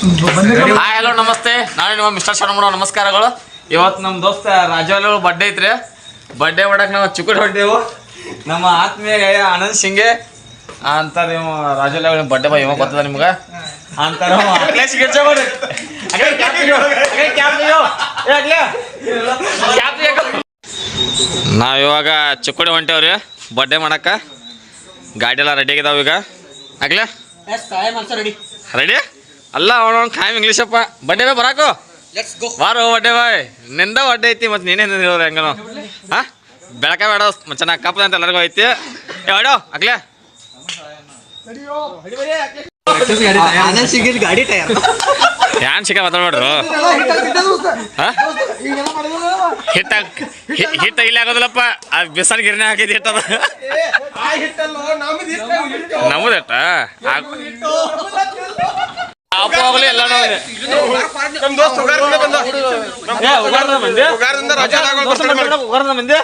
Hi hello ನಮಸ್ತೆ. ನಾನು ನಿಮ್ಮ ಮಿಸ್ಟರ್ ಶರಣಮಣ ನಮಸ್ಕಾರಗಳು. ಇವತ್ತು ನಮ್ಮ ದೋಸ್ತ ರಾಜವಲ್ಲ ಬರ್ಡೇ ಐತ್ರಿ. ಬರ್ಡೇ ಮಾಡಕ್ಕೆ ನಾವು ಚಿಕ್ಕಟ್ ಹೊಂಟೇವು. ನಮ್ಮ ಆತ್ಮೀಯ ಆನಂದ್ ಸಿಂಗೆ ಅಂತ ನೀವು ರಾಜವಲ್ಲ ಬರ್ಡೇ ಬಾ ಇವಾಗ ಗೊತ್ತದ ನಿಮ್ಗೆ? ಅಂತ ನಾವಿವಾಗ ಚಿಕ್ಕೋಡಿ ಹೊಂಟೇವ್ರಿ ಬರ್ಡೇ ಮಾಡಕ್ಕ. ಗಾಡಿ ಎಲ್ಲ ರೆಡಿ ಆಗಿದಾವ ಈಗ. ಆಗ್ಲೇ ರೆಡಿ ಅಲ್ಲ ಅವನ ಖಾಯಂ ಇಂಗ್ಲೀಷ್ ಅಪ್ಪ ಬಡ್ಡೆ ಬೈ ಬರಾಕು? ಬಾರೋ ಬಡ್ಡೆ ಬಾಯ್. ನಿಂದ ಒಡ್ಡೆ ಐತಿ ಮತ್ತೆ ನೀನೇ ಹೇಳೋರು ಹೆಂಗನೋ. ಹಾ? ಬೆಳಕ ಬೇಡ ಚೆನ್ನಾಗಿ ಕಪ್ಪದ ಅಂತ ಎಲ್ಲರಿಗೂ ಐತಿ. ಏ ಹೊಡೋ ಆಗ್ಲೇ ಗಾಡಿ ಟೈರ್ ಯಾನ್ ಸಿಕ್ಕ ಹಿಟ್ಟ ಹಿಟ್ಟ ಇಲ್ಲಿ ಆಗೋದಿಲ್ಲಪ್ಪ. ಆ ಬಿಸಲ್ ಗಿರಣೆ ಹಾಕಿದ್ ಹಿಟ್ಟದ. ಹಿಟ್ಟ. ಅಪ್ಪ ಹೋಗ್ಲಿ ಎಲ್ಲ ನಮ್ ದೋಸ್ತ್ ಉಗಾರದಿಂದ ಬಂದ. ಮಂದಿ ಉಗಾರದಿಂದ ರಜಾ ಆಗೋಳ್ ಬರ್ತಾರೆ ಮಾಡಿ. ಉಗಾರದ ಮಂದಿ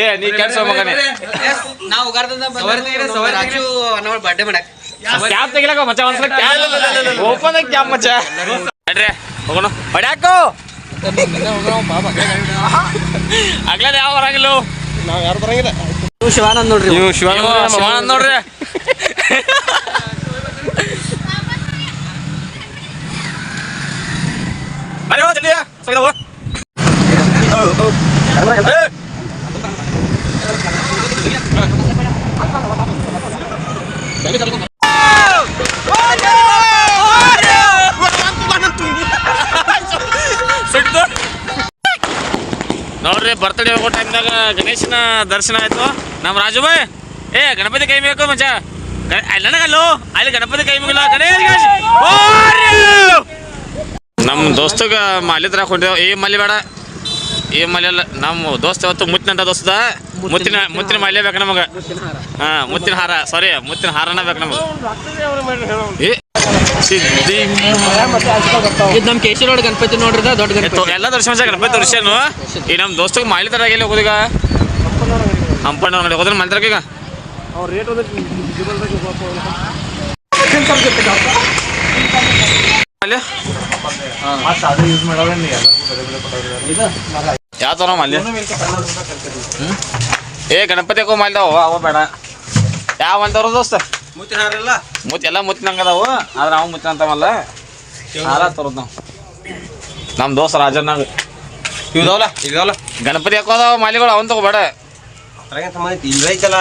ಏ ನೀ ಕೆಲ್ಸ ಮಗನೇ. ನಾವು ರಾಜು ಅನ್ನೋಳ್ ಬರ್ಡೇ ಮಾಡಕ್ ಕ್ಯಾಪ್ ತೆಗಿಲಕ ಮಚ್ಚ ಒಂದ್ಸಲ ಕ್ಯಾಪ್ ಓಪನ್ ಕ್ಯಾಪ್ ಮಚ್ಚ. ನಡ್ರಿ ಹೋಗೋಣ. ಹೊಡ್ಯಾಕೋ? ಆಗ್ಲದ ಯಾವ ಬರಂಗಿಲ್ಲ ನಾವ್ ಯಾರು ಬರಂಗಿಲ್ಲ. ಶಿವಾನಂದ್ ನೋಡ್ರಿ. ಇವ ಶಿವಾನಂದ್ ನೋಡ್ರಿ ಅರೆ ಹೋ ಜಲ್ದಿ ಸಗದ ಹೋ ಸಿಡ್ದು ನೋಡ್ರಿ ಬರ್ತಡೇ ಹೋಗೋ ಟೈಮ್ದಾಗ ಗಣೇಶನ ದರ್ಶನ ಆಯಿತು. ನಮ್ಮ ರಾಜು ಬಾಯ್ ಏ ಗಣಪತಿ ಕೈ ಬೇಕು ಮಂಚ ನನಗಲ್ಲೋ? ಅಲ್ಲಿ ಗಣಪತಿ ಕೈ ಮುಗಿಲ್ಲ ಗಣೇಶ ನಮ್ಮ ದೋಸ್ತಗ ಮಾಲಿ ತರ ಏ ಮಲ್ಲಿ ಬೇಡ. ಈ ಮಲ್ಲಿ ಅಲ್ಲ. ನಮ್ಮ ದೋಸ್ತ ಇವತ್ತು ಮುತ್ತಿನ ದೋಸ್ತ ಮುತ್ತಿನ ಮುತ್ತಿನ ಮಾಲ್ಯ ಬೇಕು ನಮಗೆ. ಹಾ ಮುತ್ತಿನ ಹಾರ. ಸಾರಿ ಮುತ್ತಿನ ಹಾರನ ಬೇಕು ನಮಗೆ. ಏ ಸಿದ್ದಿ ಇದು ನಮ್ ಕೇಶರೋಡ್ ಗಣಪತಿ ನೋಡ್ರಿ ದೊಡ್ಡ ಗಣಪತಿ. ಎಲ್ಲ ದರ್ಶನ ಗಣಪತಿ ದರ್ಶನ ಈ ನಮ್ಮ ದೋಸ್ತಗೆ ಮಾಲಿ ತರ ಆಗಿಲ್ಲ ಹೋಗೋದೀಗ? ಹಂಪಣ್ಣ ನೋಡಿ, ಹೋದ್ರೆ ಮಂತ್ರಕ್ಕೆ ಈಗ. ಯಾವ ತರ? ಏ ಗಣಪತಿ ಹಾಕೋ ಮಾಲ್ದಾವ ಅವ ಬೇಡ. ಯಾವ ಅಂತವ್ರ ದೋಸ್ತ? ಮುತ್ತಿನ ಹಾರಿಲ್ಲ? ಮುತ್ ಎಲ್ಲ ಮುತ್ತಿನ ಹಂಗದಾವು ಆದ್ರೆ ಅವ ಮುತ್ತಿನ ಅಂತವಲ್ಲ? ಹಾರ ತರೋದು ನಾವು. ನಮ್ಮ ದೋಸ್ತ ರಾಜನಾಗ ಇವ್ದವಲ್ಲ ಇದಾವಲ್ಲ ಗಣಪತಿ ಹಾಕೋದಾವ ಮಾಲಿಗಳು ಅವನ್ ತಗೋಬೇಡ. ಸಂಬಂಧ ಐತಿ? ಇಲ್ಲ ಐತಲ್ಲ?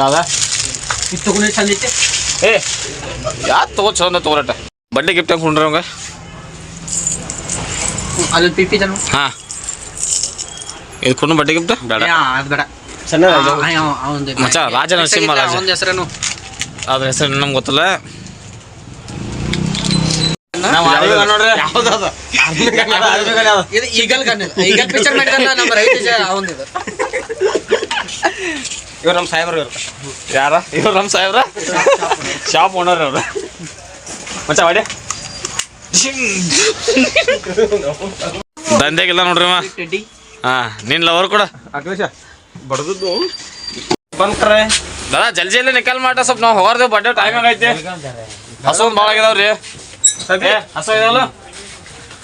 ಯಾವ್ದ? ಇಷ್ಟು ತಗೊಂಡು ಚಂದ ಐತೆ ಏ ಯಾ ತಗೋ ಚಂದ ತಗೋರಟ ಬಡ್ಡೆ ಗಿಫ್ಟ್ ಹಂಗೆ ಕುಂಡ್ರಿ ಅವಂಗ? ಜನ ಹಾ. ಇದು ಕುಂಡ ಬಡ್ಡೆ ಗಿಫ್ಟ್? ಬೇಡ. ಅದು ಬೇಡ. ರಾಜ. ಅವಂದು ಮಚ್ಚ, ರಾಜ ನರಸಿಂಹ ರಾಜ. ಹೆಸರೇನು? ಅದ್ರ ಹೆಸರು ನಮ್ಗೆ ಗೊತ್ತಲ್ಲ. ನಮ್ಮ ಇವ್ರು ಸಾಹೇಬ್ರು ಇವ್ರು. ಯಾರ? ಇವ್ರು ನಮ್ಮ ಸಾಹೇಬ್ರ? ಶಾಪ್ ಓನರ್ ಅವ್ರ. ಮಚ್ಚ ಮಾಡಿ. ದಂಧೆಗಿಲ್ಲ ನೋಡ್ರಿ ಹಾ ನಿನ್ ಲವರ್ ಕೂಡ. ಅಖಿಲೇಶ ಬಡದದ್ದು. ಬಂದ್ಕರೆ ದಾದಾ ಜಲ್ದಿ ಜಲ್ದಿ ನಿಕಲ್ ಮಾಡ ಸ್ವಲ್ಪ ನಾವು ಹೋಗ್ದೇವ್ ಬಡ್ಡೆ ಟೈಮ್ ಆಗೈತಿ. ಹಸೋದ್ ಭಾಳ ಆಗಿದಾವ್ರಿ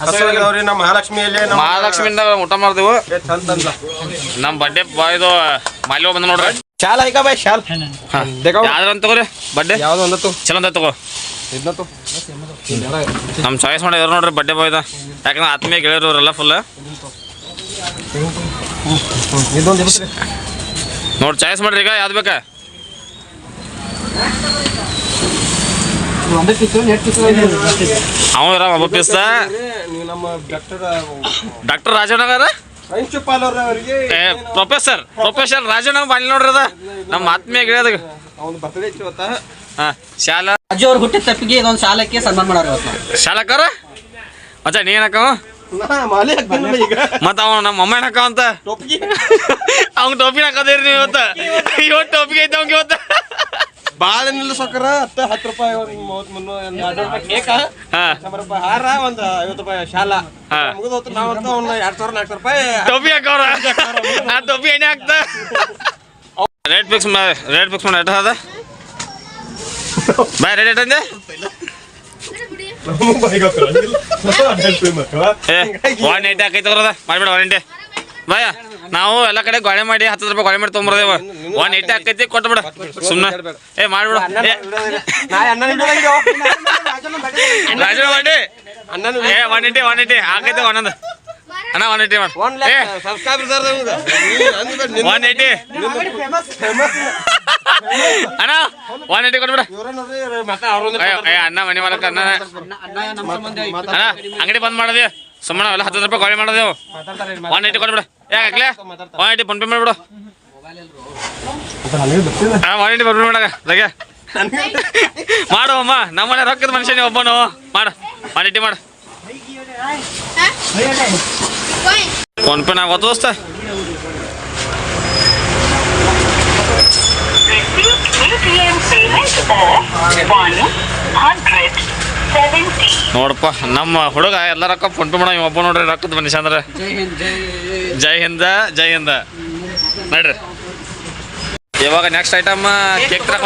ಹಸು ನಮ್ಮ ಮಹಾಲಕ್ಷ್ಮಿಯಲ್ಲಿ ನಮ್ಮ ಮಹಾಲಕ್ಷ್ಮಿಯಿಂದ ಊಟ ಮಾಡ್ದೇವು. ನಮ್ಮ ಬಡ್ಡೆ ಬಾಯ್ದು ಮಾಲಿ ಬಂದ ನೋಡ್ರಿ. ಶಾಲ ಐಕ ಬಾಯ್ ಶಾಲ್ ಅಂತ ತಗೋರಿ ಬಡ್ಡೆ? ಯಾವ್ದು ಒಂದತ್ತು ಚಲೋ ಅಂತ ತಗೋ. ನಮ್ ನಮ್ಮ ಚಾಯ್ಸ್ ಮಾಡಿದ್ರು ನೋಡ್ರಿ ಬಡ್ಡೆ ಬಾಯ್ದ ಯಾಕಂದ್ರೆ ಆತ್ಮೀಯ ಗೆಳೆಯರು ಅವರೆಲ್ಲ ಫುಲ್ ನೋಡಿ ಚಾಯ್ಸ್ ಮಾಡ್ರಿ ಈಗ ಯಾವ್ದು ಬೇಕಾ? ಒಂದೇ ಪಿಕ್ಚರ್ ಅವ ಇರ ಒಬ್ಬ ಪಿಸ್ತ ಡಾಕ್ಟರ್ ರಾಜನಗರ ಏ ಪ್ರೊಫೆಸರ್ ಪ್ರೊಫೆಸರ್ ರಾಜನ ಬಾಲಿ ನೋಡ್ರಿ ಅದ. ನಮ್ಮ ಆತ್ಮೀಯ ಗೆಳೆಯದ. ಹಾಂ ಶಾಲಾ ಅಜ್ಜಿ ಅವ್ರು ಹುಟ್ಟಿದ ತಪ್ಪಿಗೆ ಇದೊಂದು ಶಾಲಕ್ಕೆ ಸನ್ಮಾನ ಮಾಡೋರು. ಶಾಲಕರ ಅಜ್ಜ ನೀ ಮತ್ತ ಅವ ನಮ್ಮ ಅಮ್ಮ ಏನಕ್ಕ ಅಂತ. ಟೋಪಿಗೆ? ಅವ್ನ ಟೋಪಿ ಹಾಕದೇ ನೀವು ಇವತ್ತ. ಇವತ್ತು ಟೋಪಿಗೆ ಐತೆ ಅವ್ನಿಗೆ ಇವತ್ತ. ಬಾಳ ನಿಲ್ಲ ಸೊಕ್ಕರ ಹತ್ತ ಹತ್ತು ರೂಪಾಯಿ ಮೂವತ್ ಮುನ್ನೂರ ಒಂದ್ ಕೇಕ ಶಂಬರ್ ರೂಪಾಯಿ ಹಾರ ಒಂದ್ ಐವತ್ತು ರೂಪಾಯಿ ಶಾಲಾ. ಹಾ. ಮುಗಿದೋತು ನಾವಂತ ಅವ್ನ ಎರಡ್ ಸಾವಿರ ನಾಲ್ಕು ರೂಪಾಯಿ ಟೋಪಿ ಹಾಕವ್ರ ಆ ಟೋಪಿ ಎಣ್ಣೆ ಹಾಕ್ತ? ರೇಟ್ ಫಿಕ್ಸ್ ರೇಟ್ ಫಿಕ್ಸ್ ಮಾಡಿ ಎಷ್ಟ ಅದ ಬಾಯ್ ರೇಟ್ ಎಷ್ಟಂದೆ ನಮಗ್ ಒನ್ ಆಕೈತೆ ಅವ್ರದ ಮಾಡ್ಬೇಡ ಒನ್ ಏಯ್ಟಿ ಬಾಯ. ನಾವು ಎಲ್ಲ ಕಡೆ ಗೊಳೆ ಮಾಡಿ ಹತ್ತು ರೂಪಾಯಿ ಗೋಳೆ ಮಾಡಿ ತೊಗೊಂಬರ್ದೇವ. ಒನ್ ಏಯ್ಟಿ ಆಕೈತಿ ಕೊಟ್ಟು ಬಿಡ ಸುಮ್ಮನೆ ಏ. ಮಾಡ್ಬಿಡ. ರಾಜು ಮಾಡಿ ಏ ಒನ್ ಏಟಿ ಒನ್ ಏಟಿ ಆಕೈತೆ ಒಂದೊಂದು ಅಣ್ಣ ಒನ್ ಏಯ್ಟಿ ಮಾಡಿ. ಲ್ಯಾಕ್ ನಮ್ಗೆ. ಒನ್ ಏಯ್ಟಿ ಅಣ್ಣ ಒನ್ ಏಯ್ಟಿ ಮನೆ ಮಾಡಕ್ಕ ಅಣ್ಣ. ಅಣ್ಣ ಅಂಗಡಿ ಬಂದ್ ಮಾಡಿದೆ. ಸುಮ್ಮನೆ ಎಲ್ಲ ಹತ್ತು ರೂಪಾಯಿ ಕೊಡಿ ಮಾಡೋದೇವು ಒನ್ ಏಯ್ಟಿ ಕೊಡ್ಬಿಡ ಯಾಕೆ ಒನ್ ಏಯ್ಟಿ ಫೋನ್ ಪೇ ಮಾಡ್ಬಿಡು. ಒನ್ ಏಯ್ಟಿ ಫೋನ್ ಪೇ ಲಗೆ ಮಾಡು ಅಮ್ಮ ನಮ್ಮನೆ ರೊಕ್ಕದ ಮನುಷ್ಯನೇ ಒಬ್ಬನು. ಮಾಡು ಒನ್ ಏಯ್ಟಿ ಮಾಡು. ಫೋನ್ ಪೇ ನಾವು ದೋಸ್ತ. ನೋಡಪ್ಪ ನಮ್ಮ ಹುಡುಗ ಎಲ್ಲ ರೊಕ್ಕ ಫೋನ್ ಪೇ ಮಾಡ ಒಬ್ಬ ನೋಡ್ರಿ ರೊಕ್ಕದ ಮನುಷ್ಯ ಅಂದ್ರೆ. ಜೈ ಹಿಂದ್ ಜೈ ಹಿಂದ. ನೋಡ್ರಿ. ಇವಾಗ ನೆಕ್ಸ್ಟ್ ಐಟಮ್ ಕೇಕ್ ಕೊಡಕ್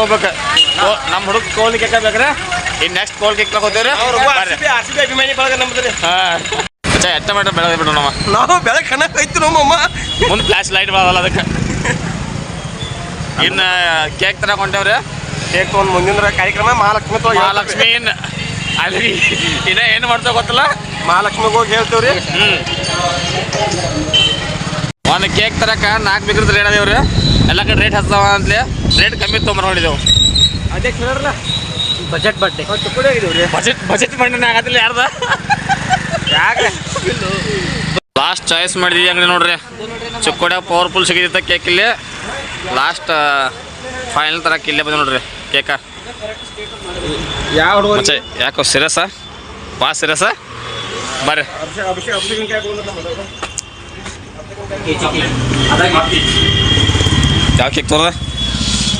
ಹೋಗ್ಬೇಕು. ನಮ್ಮ ಹುಡುಗ ಕೋಲ್ ಕೇಕ್ ಬೇಕ್ರೆ ಇನ್ ನೆಕ್ಸ್ಟ್ ಕೋಲ್ ಕಿಕ್ ಹೋಗ್ತೀರಿ ಒಬ್ಬ RCB RCB ಅಭಿಮಾನಿ ಬಳಗ ನಮ್ದ್ರಿ. ಹಾ. ಅಚ್ಚಾ ಎತ್ತ ಮಾಡ ಬೆಳಗ್ಗೆ ಬಿಡು ನಮ್ಮ ನಾವು ಬೆಳಗ್ಗೆ ಕಣ ಐತಿ ನಮ್ಮಮ್ಮ ಮುಂದೆ ಫ್ಲಾಶ್ ಲೈಟ್ ಬರಲ್ಲ ಅದಕ್ಕೆ. ಇನ್ನು ಕೇಕ್ ತಗೊಂಡೇವ್ರಿ ಕೇಕ್ ಒಂದು ಮುಂದಿನ ಕಾರ್ಯಕ್ರಮ ಮಹಾಲಕ್ಷ್ಮಿ ಹೋಗಿ ಮಹಾಲಕ್ಷ್ಮಿ ಅಲ್ಲಿ ಇನ್ನ ಏನು ಮಾಡ್ತಾವ ಗೊತ್ತಿಲ್ಲ? ಮಹಾಲಕ್ಷ್ಮಿಗೆ ಹೋಗಿ ಹೇಳ್ತೇವ್ರಿ. ಹ್ಮ್. ಒಂದು ಕೇಕ್ ತರಕ ನಾಲ್ಕು ಬೇಕ್ರಿ ರೇಟ್ ಅದೇವ್ರಿ. ಎಲ್ಲ ಕಡೆ ರೇಟ್ ಹಚ್ತಾವ ಅಂತಲೇ ರೇಟ್ ಕಮ್ಮಿ ತೊಗೊಂಬರ್ ನೋಡಿದೆವು ಅದೇ ಕೇಳ್ರಲ್ಲ ಬಜೆಟ್ ಬಟ್ಟೆ ಬಜೆಟ್ ಬಜೆಟ್ ಮಂಡಿನ ಆಗತ್ತಿಲ್ಲ ಯಾರ್ದ? ಲಾಸ್ಟ್ ಚಾಯ್ಸ್ ಮಾಡಿದ್ವಿ ಅಂಗಡಿ ನೋಡ್ರಿ ಚಿಕ್ಕೋಡ ಪವರ್ಫುಲ್ ಸಿಗಿದಿತ್ತ ಕೇಕ್ ಇಲ್ಲಿ. ಲಾಸ್ಟ್ ಫೈನಲ್ ತರ ಇಲ್ಲೇ ಬಂದ ನೋಡ್ರಿ ಕೇಕ ಯಾವ ಯಾಕೋ ಸಿರಸ ಬಾ ಸಿರಸ ಬರ್ರಿ. ಯಾವ ಕೇಕ್ ತೋರದ?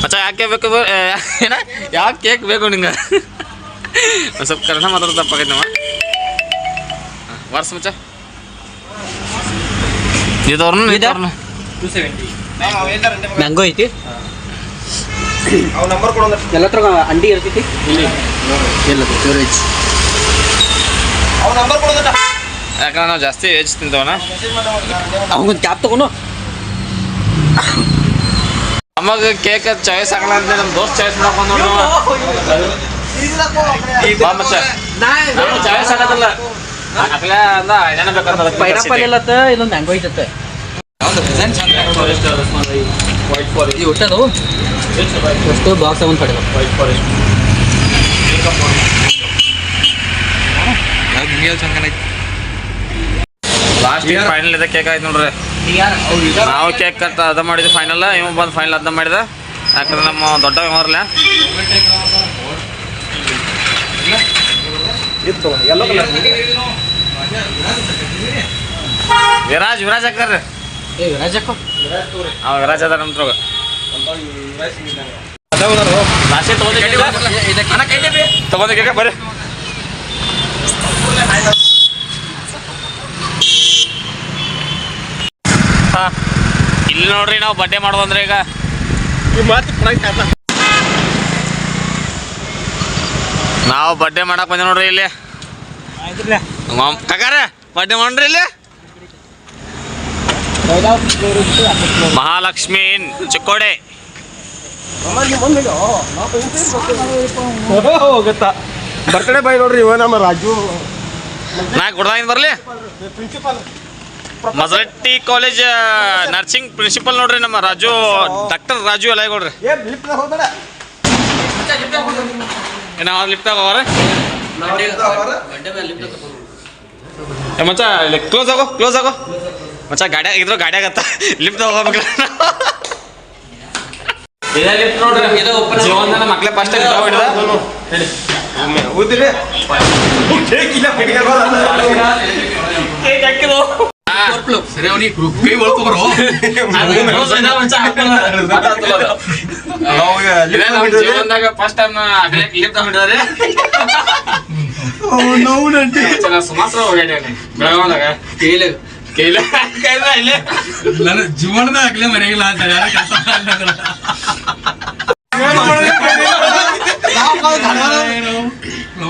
ಮಚ್ಚ ಯಾಕೆ ಬೇಕು ಏನ? ಯಾವ ಕೇಕ್ ಬೇಕು ನಿಂಗೆ? ಒಂದು ಸ್ವಲ್ಪ ಕನ್ನಡ ಮಾತಾಡೋದು ತಪ್ಪಾಗೈತೆ ನಮ್ಮ. ವರ್ಷ ಮಚ್ಚ. ಇದವ್ರನ್ನ ಇದವ್ರನ್ನ ಮ್ಯಾಂಗೋ ಐತಿ. ಅವ್ ನಂಬರ್ ಕೊಡೋಣ ಎಲ್ಲ ಹತ್ರ ಅಂಡಿ ಇರ್ತೈತಿ? ಇಲ್ಲ. ಸ್ಟೋರೇಜ್ ಅವ್ ನಂಬರ್ ಕೊಡೋದಟ ಯಾಕಂದ್ರೆ ನಾವು ಜಾಸ್ತಿ ಏಜ್ ತಿಂತವನ ಅವನ ಕ್ಯಾಪ್ ತಗೊಂಡು ನಮಗೆ ಕೇಕ್ ಚಾಯ್ಸ್ ಆಗಲ್ಲ ಅಂತ ನಮ್ಮ ದೋಸ್ತ್ ಚಾಯ್ಸ್ ಮಾಡ್ಕೊಂಡು ನಾನು ಚಾಯ್ಸ್ ಆಗತ್ತಲ್ಲ ಅಕ್ಲೆ ಅಂದ ಬೇಕಂತ ಪೈನಾಪಲ್ ಇಲ್ಲತ್ತ ಇದೊಂದು ಮ್ಯಾಂಗೋ ಐತತ್ತೆ. ಈ ಎಷ್ಟು ಬಾಕ್ಸ್ ಒಂದು ಪಡೆದ ಲಾಸ್ಟ್ ಫೈನಲ್ ಇದೆ ಕೇಕ್ ಆಯ್ತು ನೋಡ್ರಿ. ನಾವು ಕೇಕ್ ಕಟ್ ಅದ ಮಾಡಿದ್ವಿ ಫೈನಲ್ ಇವ ಬಂದು ಫೈನಲ್ ಅದ ಮಾಡಿದ. ಯಾಕಂದ್ರೆ ನಮ್ಮ ದೊಡ್ಡ ವ್ಯವಹಾರಲ್ಲ ವಿರಾಜ್ ವಿರಾಜ್ ಹಾಕ್ತಾರ್ರಿ ಏ ವಿರಾಜಕ್ಕೋ ಅವ ವಿರಾಜ್ ಅದ ನಮ್ಮ ತ್ರೋಗ. ಲಾಸ್ಟ್ ಬರೀ ಬರ್ರಿ. ಹಾ ಇಲ್ಲಿ ನೋಡ್ರಿ ನಾವು ಬಡ್ಡೆ ಮಾಡೋದಂದ್ರೆ ಈಗ. ನಾವು ಬಡ್ಡೆ ಮಾಡಕ್ ಬಂದೆ ನೋಡ್ರಿ ಇಲ್ಲಿ. ಕಕಾರ ಬಡ್ಡೆ ಮಾಡ್ರಿ ಇಲ್ಲಿ. ಮಹಾಲಕ್ಷ್ಮಿ ಚಿಕ್ಕೋಡೆ. ಹೋಗುತ್ತಾ ಬರ್ತಡೇ ಬಾಯ್ ನೋಡ್ರಿ ಇವ ನಮ್ಮ ರಾಜು. ನಾ ಗುಡ್ದಾಗಿಂದ ಬರ್ಲಿ. ಪ್ರಿನ್ಸಿಪಾಲ್ ಮಜರಟ್ಟಿ ಕಾಲೇಜ್ ನರ್ಸಿಂಗ್ ಪ್ರಿನ್ಸಿಪಲ್ ನೋಡ್ರಿ ನಮ್ಮ ರಾಜು ಡಾಕ್ಟರ್ ರಾಜು ಹೋಗ್ಬೇಡ. ಏನ ಅವ್ರು ಮಚ್ಚ ಕ್ಲೋಸ್ ಆಗೋ ಕ್ಲೋಸ್ ಆಗೋ. ಮಚ್ಚ ಗಾಡಿ ಇದ್ರ ಗಾಡಿ ಆಗತ್ತ. ಲಿಫ್ಟ್ ಹೋಗ್ಬೇಕು ಇದೇ ಲಿಫ್ಟ್ ನೋಡ್ರಿ ಇದು ಜೀವನದ ಮಕ್ಳೆ ಫಸ್ಟ್ ಹಿಡಿದ? ಊದಿರಿ ಕೇಕ್ ಇಲ್ಲ ಮೆಡಿಕಲ್ ಕೇಕ್ ಜೀವನದಾಗ ಫಸ್ಟ್ ಟೈಮ್ ಲಿಫ್ಟ್ ಹಿಡಿದ್ರೆ ಸುಮಾತ್ರ ಹೋಗ್ಯಾಡಿ ಬೆಳಗಾವದಾಗ ಕೈಲ ನನ್ನ ಜೀವನದಾಗಲೇ ಮನೆಗಿಲ್ಲ ಅಂತ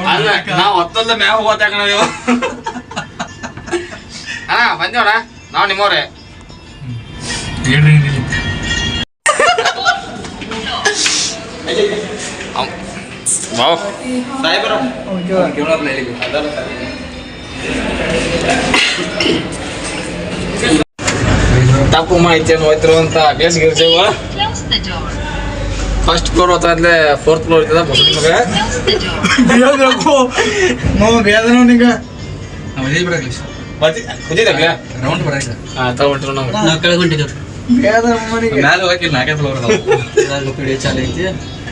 ಅಲ್ಲ, ನಾವು ಹೊತ್ತಲ್ದ ಮ್ಯಾಗ ಹೋಗ್ತಾಕ ನೀವು? ಬಂದೇವಣ್ಣ ನಾವು ನಿಮ್ಮವ್ರೆ ಹೇಳ್ರಿ ಏನಿಲ್ಲ. ಬಾವು ತಪ್ಪು ಮಾಹಿತಿ ಹೋಯ್ತಿರು ಅಂತ ಅಭ್ಯಾಸ ಗಿರ್ಜೇವ. ಫಸ್ಟ್ ಫ್ಲೋರ್ ಹೋತಾದ್ಲೆ ಫೋರ್ತ್ ಫ್ಲೋರ್ ಇರ್ತದ ಮಗ Close ನಿಂಗ. ನಾವು ಇದೇ ಕುದಿದಾಗ್ಲ ರೌಂಡ್ ಹಾ ತಗೊಂಡ್ರು ನಾವು ನಾವು ಮ್ಯಾಲ ಹೋಗಕ್ಕಿಲ್ಲ ನಾಲ್ಕೇ ಫ್ಲೋರ್ ಚಾಲು ಐತಿ.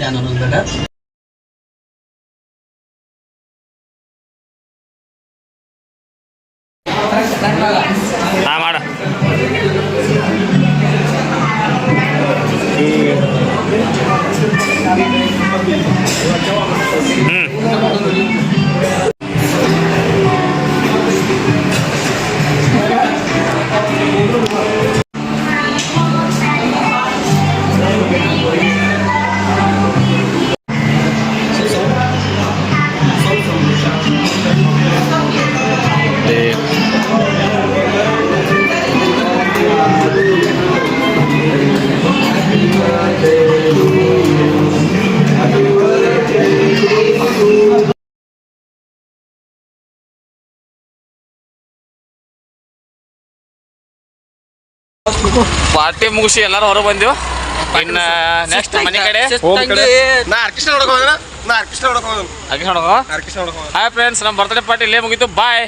ಯಾನ್ ಅನ್ನೋದ್ ಬೇಡ. ಪಾರ್ಟಿ ಮುಗಿಸಿ ಎಲ್ಲಾರು ಹೊರ ಬಂದಿವ ಇನ್ನ ನೆಕ್ಸ್ಟ್ ಮನೆ ಕಡೆ? ನಾ ಆರ್ಕೆಸ್ಟ್ರಾ ನೋಡಕ್ ಹೋಗೋಣ ನಾ ಆರ್ಕೆಸ್ಟ್ರಾ ನೋಡಕ್ ಹೋಗೋಣ ಆರ್ಕೆಸ್ಟ್ರಾ ನೋಡಕ್ ಹಾಯ್ ಫ್ರೆಂಡ್ಸ್ ನಮ್ಮ ಬರ್ತ್ಡೇ ಪಾರ್ಟಿ ಇಲ್ಲೇ ಮುಗಿತು. ಬಾಯ್